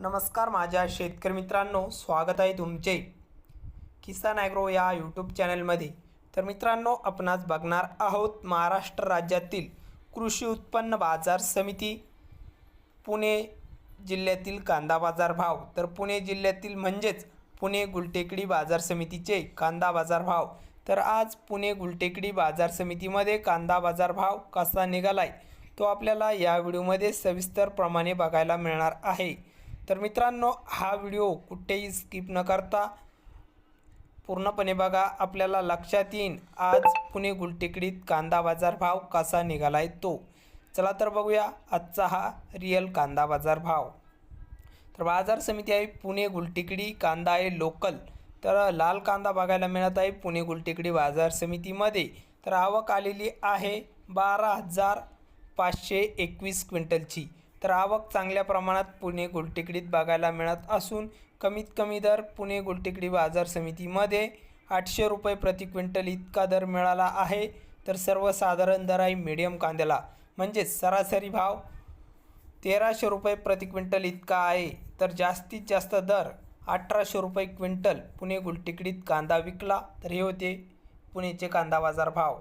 नमस्कार माझ्या शेतकरी मित्रांनो स्वागत आहे तुमचे किसान ॲग्रो या यूट्यूब चॅनलमध्ये. तर मित्रांनो आपणास बघणार आहोत महाराष्ट्र राज्यातील कृषी उत्पन्न बाजार समिती पुणे जिल्ह्यातील कांदा बाजार भाव. तर पुणे जिल्ह्यातील म्हणजेच पुणे गुलटेकडी बाजार समितीचे कांदा बाजार भाव. तर आज पुणे गुलटेकडी बाजार समितीमध्ये कांदा बाजार भाव कसा निघाला आहे तो आपल्याला या व्हिडिओमध्ये सविस्तरप्रमाणे बघायला मिळणार आहे. तर मित्रांनो हा व्हिडिओ कुठेही स्किप न करता पूर्णपणे बघा. आपल्याला लक्षात येईन आज पुणे गुलटेकडीत कांदा बाजार भाव कसा निघाला आहे तो. चला तर बघूया आजचा हा रिअल कांदा बाजार भाव. तर बाजार समिती आहे पुणे गुलटेकडी कांदा आहे लोकल तर लाल कांदा बघायला मिळत आहे पुणे गुलटेकडी बाजार समितीमध्ये. तर आवक आलेली आहे बारा हजार पाचशे एकवीस क्विंटलची. तर आवक चांगल्या प्रमाणात पुणे गुलटेकडीत बघायला मिळत असून कमीत कमी दर पुणे गुलटेकडी बाजार समितीमध्ये आठशे रुपये प्रति क्विंटल इतका दर मिळाला आहे. तर सर्वसाधारण दर आहे मीडियम कांद्याला. म्हणजेच सरासरी भाव तेराशे रुपये प्रति क्विंटल इतका आहे. तर जास्तीत जास्त दर अठराशे रुपये क्विंटल पुणे गुलटेकडीत कांदा विकला. तर हे होते पुणेचे कांदा बाजार भाव.